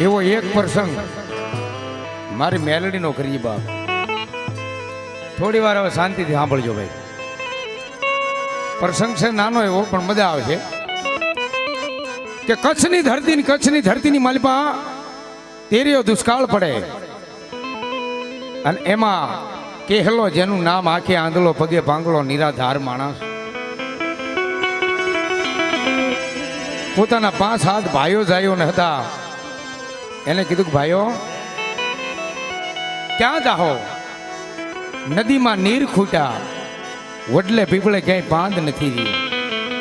એવો એક પ્રસંગ. મારી મેલડીનો કરીએ બાપ. થોડી વાર હવે શાંતિથી સાંભળજો ભાઈ. પ્રસંગ છે નાનો એવો, પણ મજા આવે છે. કે કચ્છની ધરતી ને કચ્છની ધરતીની માલિપા તેરીઓ દુષ્કાળ પડે. અને એમાં કેહલો જેનું નામ આખે આંધળો, પગે પાંગળો નિરાધાર માણસ. પોતાના પાંચ હાથ ભાઈઓ જાઈઓને હતા. એને કીધું કે ભાઈઓ, ક્યાં જાહો? નદીમાં નીર ખૂટ્યા. વડલે પીપળે ક્યાંય પાંદ નથી રહ્યું.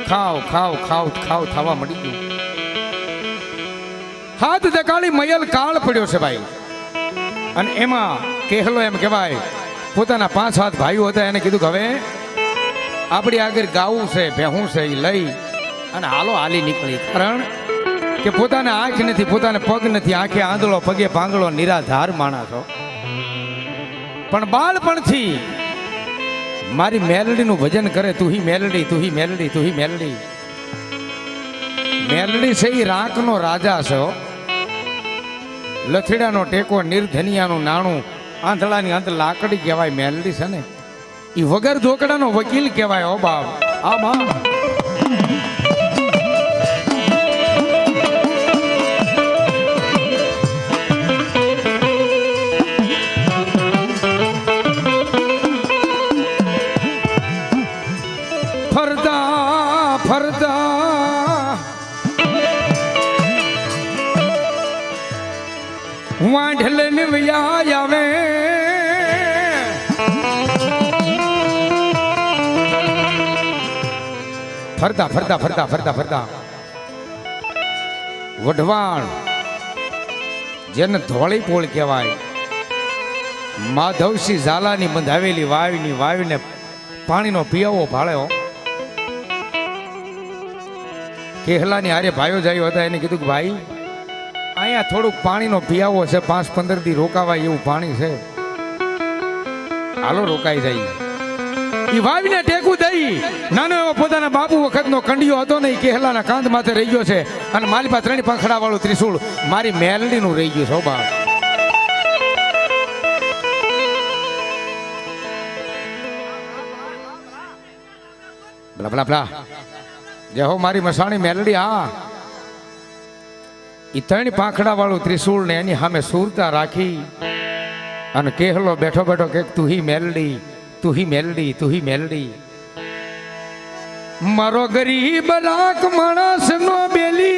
ખાવ ખાવ ખાવ ખાવ થવા મળી ગયું. હાથ દકાળી મયલ કાળ પડ્યો છે ભાઈ. અને એમાં કહેલો એમ કહેવાય, પોતાના પાંચ, સાત ભાઈઓ હતા, એને કીધું કે હવે આપણી આગળ ગાવું છે, ભેહું છે એ લઈ અને હાલો હાલી નીકળી. કારણ કે પોતાને આંખ નથી, પોતાને પગ નથી, આંખે આંધળો, પગે ભાંગળો, નિરાધાર માણસો પણ બાળપણથી મારી મેલડીનું ભજન કરે, તું હી મેલડી, તું હી મેલડી, તું હી મેલડી. મેલડી છે એ રાકનો રાજા છે હો. લથડીયાનો ટેકો, નિર્ધનિયાનું નાણું, આંધળાની અંત લાકડી કહેવાય મેલડી છે ને. એ વગર ધોકડાનો વકીલ કહેવાય ઓ બાપ. આ માં ફરતા. વાંઢલે ને વ્યા આવે. ફરતા ફરતા ફરતા ફરતા ફરતા. વઢવાણ, જેને ધોળી પોળ કહેવાય, માધવસિંહ ઝાલાની બંધાવેલી વાવીની વાવીને પાણીનો પિયાવો ભાળ્યો. કેહલાની હારે ભાઈઓ જાય હતા, એને કીધું કે ભાઈ, અહીંયા થોડુંક પાણીનો પિયાવો છે, પાંચ પંદર દી રોકાવાય એવું પાણી છે. હાલો, રોકાઈ જાય. એ વાવીને ટેકું દઈ. નાનો એવો પોતાના બાપુ વખતનો કંડિયો હતો ને, ઈ કેહલાના કાંધ માથે રહી ગયો છે. અને મારી પાસે ત્રણ પંખડા વાળું ત્રિશુળ મારી મેલડીનું રહી ગયું છે બાપ. ભલા ભલા ભલા જય હો મારી મસાણી મેલડી, હા. એ ત્રણ પાંખડા વાળું ત્રિશુળ ને એની સામે સુરતા રાખી અને કેહલો બેઠો બેઠો કે તું હી મેલડી, તું હી મેલડી, તું હી મેલડી. મારો ગરીબ લાખ માણસ નો બેલી.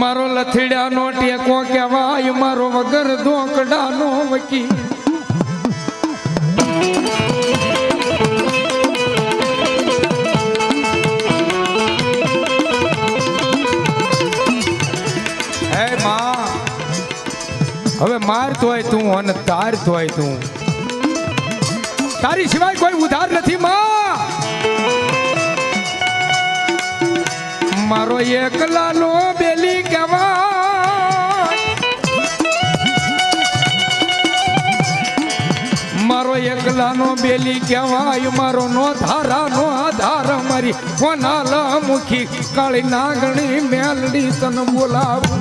મારો લથડિયાનો ટેકો કહેવાય, મારો વગર ધોકડાનો વકીલ. હવે માર તોય તું અને તાર તોય તું. તારી સિવાય કોઈ ઉધાર નથી, માં. મારો એકલાનો બેલી કહેવા મારો એકલાનો બેલી કહેવાય, મારો નો ધારાનો આધાર, મારી કોનાલા મુખી, કાળી નાગણી મેલડી તન બોલાવું.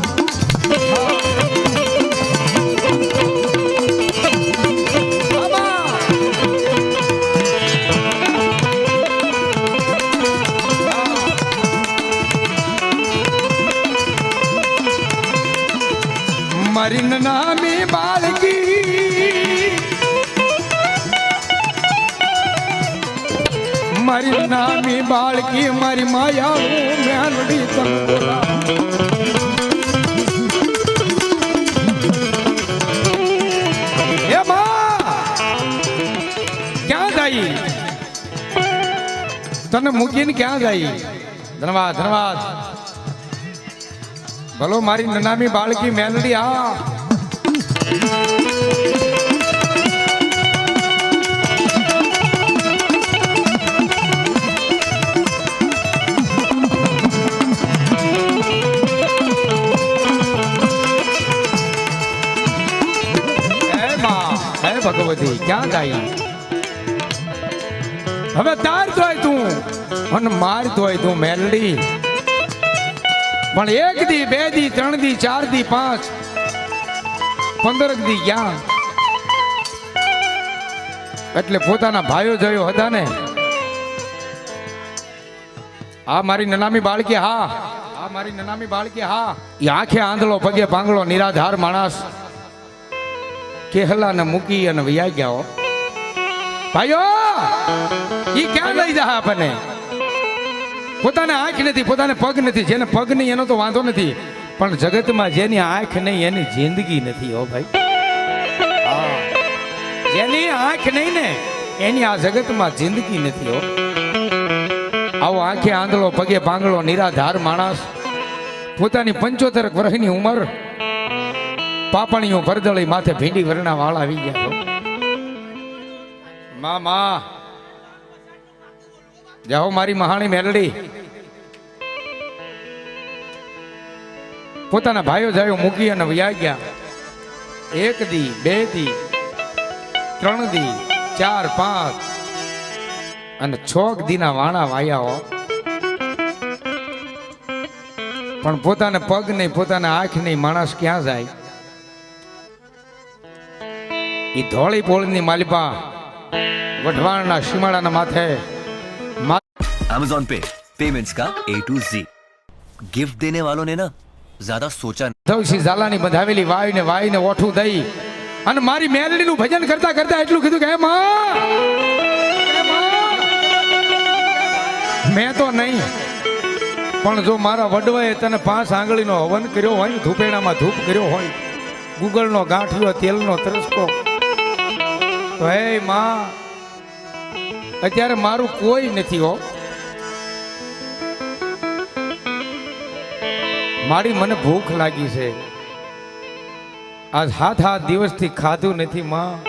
બાળકી મારી માયા મેલડી જાય? તને મૂકીને ક્યાં જાય? ધન્યવાદ ધન્યવાદ. ભલો મારી નનામી બાળકી મેલડી, આ ભગવતી, ક્યાં જાય હવે તાર તોય તું, અને માર હોય તું મેલડી. પણ એક દી, બે દી, ત્રણ દી, ચાર દી, પાંચ, પંદર દી ક્યાં એટલે પોતાના ભાઈઓ જયો હતા ને. આ મારી નનામી બાળકી, હા. આ મારી નનામી બાળકી, હા. એ આંખે આંધળો પગે પાંગળો નિરાધાર માણસ. કેહલાને મૂકી અને વૈયા ગયા હો. ભાઈઓ, ઈ ક્યાં લઈ જા આપણને? પોતાને આંખ નથી, પોતાને પગ નથી, જેને પગ નહીં એનો તો વાંધો નથી. પણ જગતમાં જેની આંખ નહીં, એની જિંદગી નથી હો ભાઈ. જેની આંખ નહીં ને, એની આ જગતમાં જિંદગી નથી હો. આવો આંખે આંધળો, પગે ભાંગળો, નિરાધાર માણસ. પોતાની પંચોતેર વર્ષની ઉંમર પાપણીઓ ભરદળી માથે ભીંડી વરણા વાળા આવી ગયા છો મા મા જાઓ મારી મહાણી મેલડી. પોતાના ભાઈઓ જાયો મૂકી અને વયા ગયા. એક દી બે દી ત્રણ દી ચાર પાંચ અને છોક દીના વાણા વાયા હો. પણ પોતાને પગ નહીં પોતાના આંખ નહીં માણસ ક્યાં જાય? એ ધોળી પોળની માલિપા વઢવાણના સીમાડાના માથે મા- अमेजोन पे पेमेंट्स का ए टू जी गिफ्ट देने वालों ने ना ज्यादा सोचा ધવસી ઝાલાની બંધાવેલી વાય ને વાય ને ઓઠું દઈ અને મારી મેલડીનું ભજન કરતા કરતા એટલું કીધું કે હે માં હે માં. મેં તો નહીં પણ જો મારા વડવાએ તને પાંચ આંગળીનો હવન કર્યો હોય ધૂપેણામાં ધૂપ કર્યો હોય ગુગળનો ગાંઠિયો તેલનો તરસકો અત્યારે મારું કોઈ નથી હો. મારી મને ભૂખ લાગી છે. આજ હાથ હાથ દિવસથી ખાધું નથી, માં.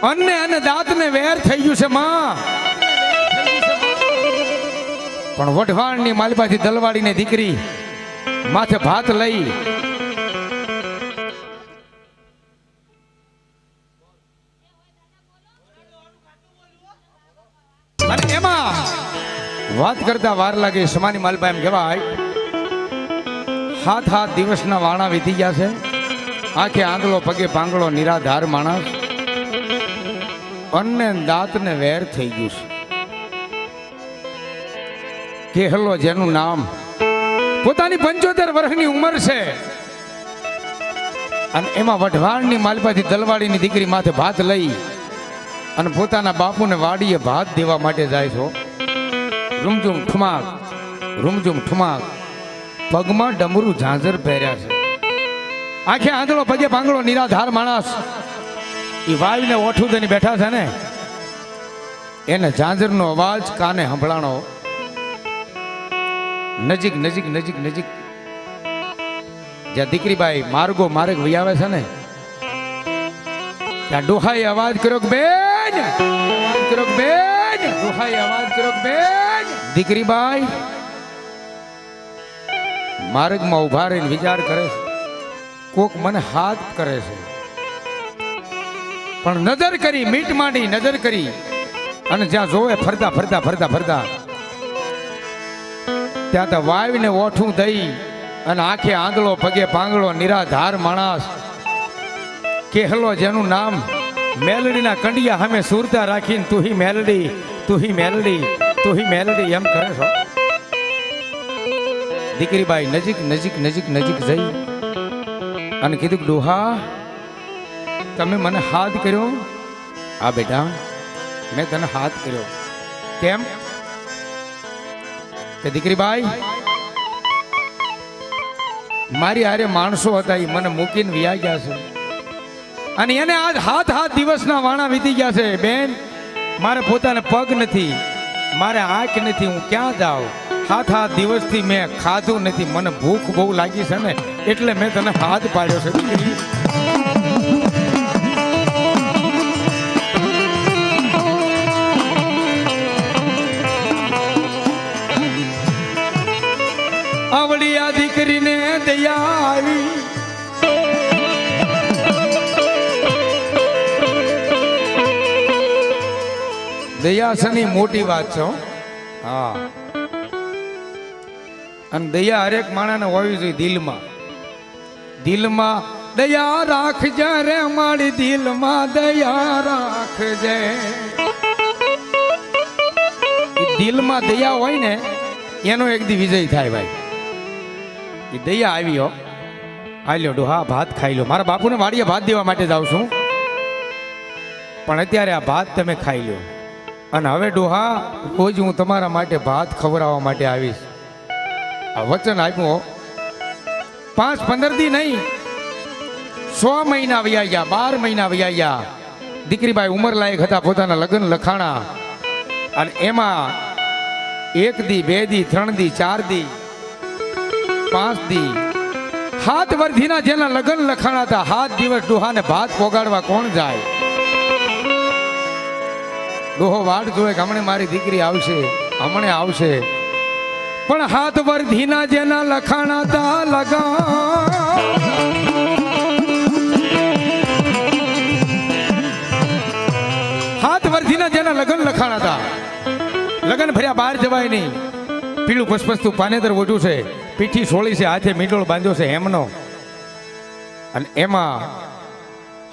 અન્ને અને દાંતને વેર થઈ ગયું છે, માં. પણ વઢવાણની માલપાથી દલવાડીને દીકરી માથે ભાત લઈ વાત કરતા વાર લાગે સમાની માલપા એમ કહેવાય. હાથ હાથ દિવસના વાણા વીતી ગયા છે. આંખે આંગળો, પગે પાંગળો, નિરાધાર માણસ. અન્ને દાંતને વેર થઈ ગયું છે. કેહલો જેનું નામ પોતાની પંચોતેર વર્ષની ઉંમર છે. અને એમાં વઢવાણની માલપાથી દલવાડીની દીકરી માથે ભાત લઈ અને પોતાના બાપુને વાડીએ ભાત દેવા માટે જાય છો. રૂમઝુમ ઠુમાક રૂમઝુમ ઠુમાક. પગમાં ડમરું ઝાંઝર પહેર્યા છે. આખે આંધળો પગે પાંગળો નિરાધાર માણસ. એ વાવીને ઓઠું થઈને બેઠા છે ને? એને ઝાંઝરનો અવાજ કાને સંભળાણો? નજીક નજીક નજીક નજીક. જ્યાં દીકરીબાઈ માર્ગો માર્ગ વૈયાવે છે ને? ત્યાં ડોહાઈ અવાજ કર્યો કે બેન! કર્યો બેન! ડોહાઈ અવાજ કરો બેન. દીકરી બાઈ માર્ગમાં ઊભા રહીને વિચાર કરે છે. કોક મને હાથ કરે છે. પણ નજર કરી, મીટ માંડી નજર કરી અને જ્યાં જોવે ફરતા ફરતા ફરતા ફરતા, ત્યાં તો વાવીને ઓઠું દઈ અને આંખે આંધળો પગે પાંગળો, નિરાધાર માણસ, કેહલો જેનું નામ મેલડીના કંડિયા સામે સુરતા રાખીને તુહી મેલડી તુહી મેલડી તુહી મેલડી એમ કરે છો દીકરીબાઈ નજીક નજીક નજીક નજીક જઈ અને કીધું ડોહા, તમે મને હાથ કર્યો? આ બેટા, મેં તને હાથ કર્યો. કેમ? કે દીકરીબાઈ, મારી આરે માણસો હતા એ મને મૂકીને વ્યા છે. અને એને આજ હાથ હાથ દિવસના વાણા વીતી ગયા છે. બેન, મારે પોતાને પગ નથી, મારે આંખ નથી, હું ક્યાં જાઉં? હાથ હાથ દિવસથી મેં ખાધું નથી. મને ભૂખ બહુ લાગી છે ને, એટલે મેં તને હાથ પાડ્યો છે. દયાસની મોટી વાત છે, હા. અને દયા હરેક માણાને હોવી જોઈએ દિલમાં. દિલમાં દયા રાખજે રે મારી દિલમાં, દયા રાખજે. દિલમાં દયા હોય ને, એનો એક દી વિજય થાય ભાઈ. એ દયા આવી, હો. હાલ્યો ડોહા, ભાત ખાઈ લો મારા બાપુને વાડીએ ભાત દેવા માટે જાઉં છું. પણ અત્યારે આ ભાત તમે ખાઈ લો અને હવે ડોહા, રોજ હું તમારા માટે ભાત ખવડાવવા માટે આવીશ. આ વચન આપ્યું. પાંચ પંદર દી નહીં, સો મહિના વયા ગયા, બાર મહિના વયા ગયા. દીકરીબાઈ ઉંમર લાયક હતા, પોતાના લગ્ન લખાણા. અને એમાં એક દી, બે દી, ત્રણ દી, ચાર દી, પાંચ દી. હાથ વર્ધીના જેના લગ્ન લખાણા હતા, હાથ દિવસ ડોહાને ભાત પોગાડવા કોણ જાય? ડોહો વાટ જોવે હમણે મારી દીકરી આવશે, હમણે આવશે. પણ હાથ વર્ધીના જેના લખાણા તા લગા હાથ વર્ધીના જેના લગન લખાણા હતા લગન ભર્યા બહાર જવાય નહીં. પીળું પસપસતું પાનેતર ઓઢું છે, પીઠી સોળી છે, હાથે મીંડોળ બાંધ્યો છે એમનો અને એમાં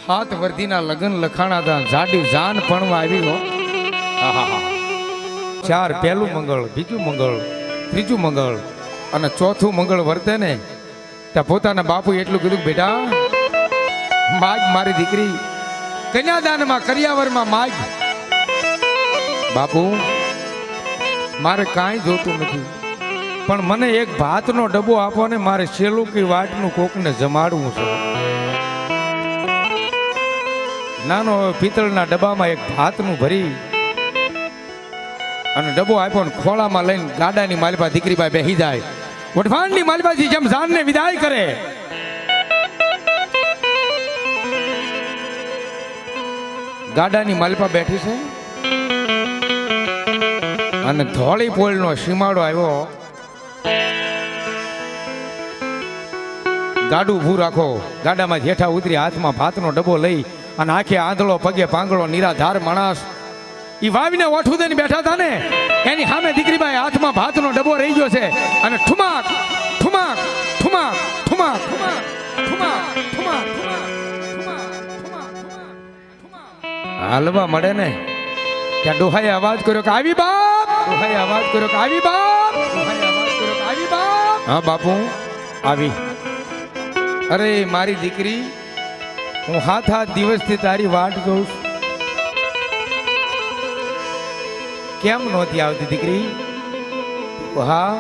હાથ વર્ધીના લગ્ન લખાણા હતા જાડી જાન પણ આવી આહાહા. ચાર, પહેલું મંગળ, બીજું મંગળ, ત્રીજું મંગળ અને ચોથું મંગળ વર્તે ને ત્યાં પોતાના બાપુ એટલું કીધું બેટા, માગ મારી દીકરી, કન્યાદાનમાં, કરિયાવરમાં માગ. બાપુ, મારે કાંઈ જોતું નથી, પણ મને એક ભાતનો ડબ્બો આપો ને મારે શેલુકી વાટનું કોકને જમાડવું છે. નાનો પિત્તળના ડબ્બામાં એક ભાતનું ભરી અને ડબ્બો આપ્યો ને ખોળામાં લઈને ગાડાની માલપા દીકરીભાઈ બેહી જાય. વઢવાણની માલપાથી જેમ જાનને વિદાય કરે. ગાડાની માલપા બેઠી છે. અને ધોળી પોળનો સીમાડો આવ્યો. ગાડું ઊભું રાખો. ગાડામાં જેઠા ઉતરી હાથમાં ભાતનો ડબ્બો લઈ અને આખે આંધળો પગે પાંગળો નિરાધાર માણસ ઈ વાવીને ઓઠું દઈને બેઠા હતા ને એની સામે દીકરીભાઈ હાથમાં ભાતનો ડબ્બો રહી ગયો છે અને ઠુમાક ઠુમાક ઠુમાક ઠુમાક ઠુમાક ઠુમાક હાલવા મળે ને ત્યાં ડોહાએ અવાજ કર્યો કે આવી બાપ ડોહાએ અવાજ કર્યો કે આવી બાપ આવી બાપ હા બાપુ આવી અરે મારી દીકરી હું હાથ હાથ દિવસથી તારી વાટ જોઉં છું કેમ નહોતી આવતી દીકરી? હા,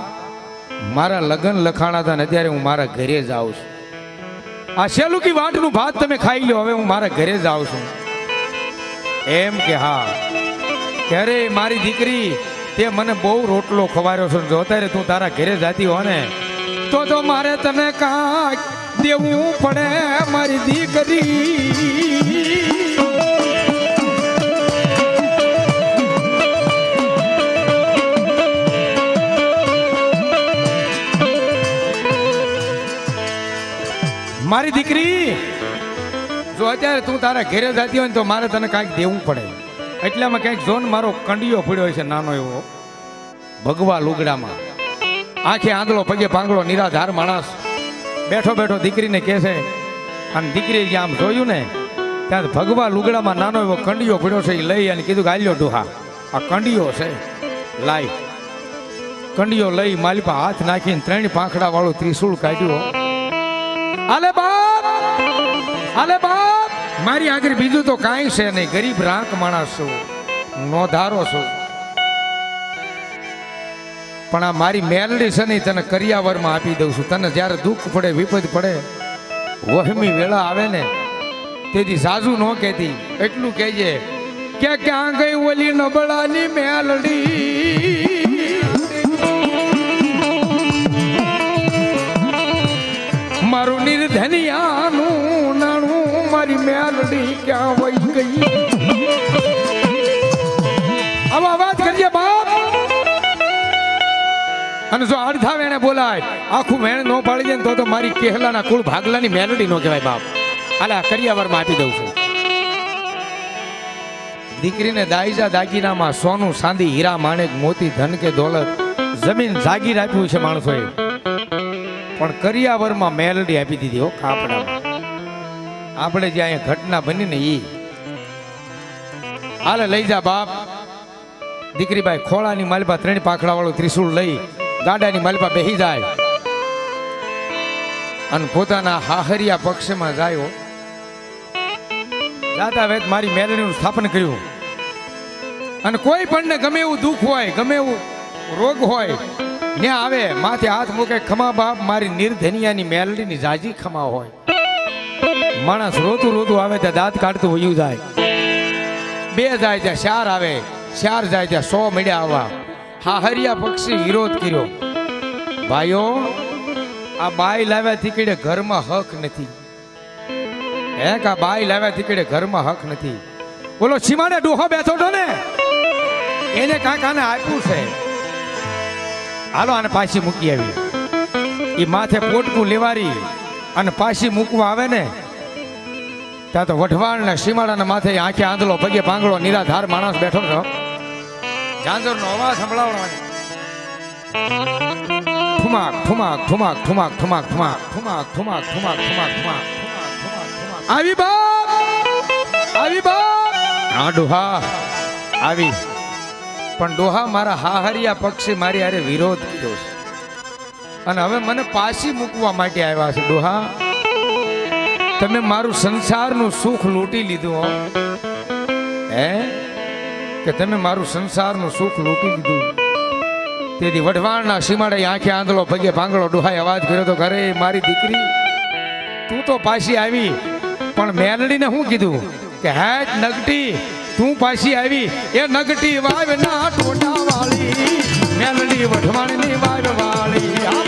મારા લગ્ન લખાણા હતા ને અત્યારે હું મારા ઘરે જ આવું છું. આ શેલુકી વાટનું ભાત તમે ખાઈ લો હવે હું મારા ઘરે જ આવું છું. એમ કે હા. ત્યારે મારી દીકરી તે મને બહુ રોટલો ખવાર્યો છે. જો અત્યારે તું તારા ઘરે જાતી હો ને, તો તો મારે તને કાંઈક દેવું પડે મારી દીકરી. મારી દીકરી, જો અત્યારે તું તારા ઘેરે જતી હોય ને તો મારે તને કાંઈક દેવું પડે. એટલામાં કંઈક જોન મારો કંડિયો પડ્યો છે નાનો એવો. ભગવા લુગડામાં. આંખે આંધળો પગે પાંગળો નિરાધાર માણસ બેઠો બેઠો દીકરીને કહે છે અને દીકરીએ જ્યાં આમ જોયું ને, ત્યાં ભગવા લુગડામાં નાનો એવો કંડિયો પડ્યો છે એ લઈ અને કીધું કે આલ્યો ડોહા, આ કંડિયો છે લાઈ કંડિયો લઈ માલિપા હાથ નાખીને ત્રણ પાંખડા વાળું ત્રિશુળ કાઢ્યું. આલે બાપ આલે બાપ. મારી આગળ બીજું તો કાંઈ છે નહીં. ગરીબ રાંક માણસ છું. નોધારો છું. પણ આ મારી મેલડી છે નહીં તને કરિયાવરમાં આપી દઉં છું. તને જ્યારે દુઃખ પડે, વિપદ પડે, વહમી વેળા આવે ને, તેથી સાજુ ન કહેતી, એટલું કહેજે કે ક્યાં ગઈ ઓલી નબળાની મેલડી? મારું નિર્ધનિયાનું નાણું મારી મેલડી ક્યાં વહી ગઈ? આવો અવાજ કરીએ બાપ. અને જો અડધા વેણે બોલાય, આખું વેણ ન પાડી તો તો મારી કેહલાના કુળ ભાગલાની મેલડી નો કહેવાય બાપ. આલા, કરિયાવરમાં આપી દઉં છું. દીકરીને દાઈજા દાગીનામાં સોનું ચાંદી હીરા માણેક મોતી ધન કે દોલત જમીન જાગીર આપ્યું છે માણસોએ. પણ કરિયાવરમાં મેલડી આપી દીધી હો કાપડામાં આપણે જે અહીંયા ઘટના બની ને એ હાલે લઈ જા બાપ. દીકરીભાઈ ખોળાની માલપા ત્રણ પાખડાવાળું ત્રિશુળ લઈ ગાડાની માલપા બેહી જાય. અને પોતાના હાહરિયા પક્ષમાં જાયો દાદા વેદ મારી મેલડીનું સ્થાપન કર્યું. અને કોઈ પણ ને ગમે એવું દુઃખ હોય, ગમે એવું રોગ હોય ને આવે, માથે હાથ મૂકે, ખમા બાપ, મારી નિર્ધનિયાની મેલડીની જાજી ખમા હોય. માણસ રોતું રોતું આવે ત્યાં દાંત કાઢતું વયું જાય. બે જાય ત્યાં ચાર આવે ચાર જાય ત્યાં સો મળ્યા આવવા. હાહરિયા પક્ષી વિરોધ કર્યો. ભાઈઓ, આ બાઈ લાવ્યા તીકડે ઘરમાં હક નથી. હે, કા બાઈ લાવ્યા તીકડે ઘરમાં હક નથી. બોલો, સીમાડે ડોહો બેઠો તો ને? એને કાકાને આપ્યું છે? હાલો આને પાછી મૂકી આવી એ માથે પોટકું લેવારી અને પાછી મૂકવા આવે ને ત્યાં તો વઢવાણના સીમાડાના માથે આંખે આંધળો પગે પાંગળો નિરાધાર માણસ બેઠો છો ઝાંઝરનો અવાજ સંભળાવવાનો ઠુમાક ઠુમાક ઠુમાક ઠુમાક ઠુમાક ઠુમાક ઠુમાક ઠુમાક ઠુમાક ઠુમાક ઠુમાક આવી બાપ આવી બાપ હા આવી પણ ડોહા મારા હાહરિયા પક્ષે મારી હારે વિરોધ કર્યો છે. અને હવે મને પાછી મૂકવા માટે આવ્યા છે, ડોહા. તમે મારું સંસારનું સુખ લૂંટી લીધું હો. કે તમે મારું સંસારનું સુખ લૂંટી લીધું? તેથી વઢવાણના સીમાડે આંખે આંધળો પગે ભાંગળો ડોહાએ અવાજ કર્યો તો, ઘરે મારી દીકરી, તું તો પાછી આવી. પણ મેલડીને શું કીધું કે હેટ નગટી તું પાછી આવી. એ નગટી વાવ ના ટોટા વાળી. મેલડી વઢવાણની વાવ વાળી.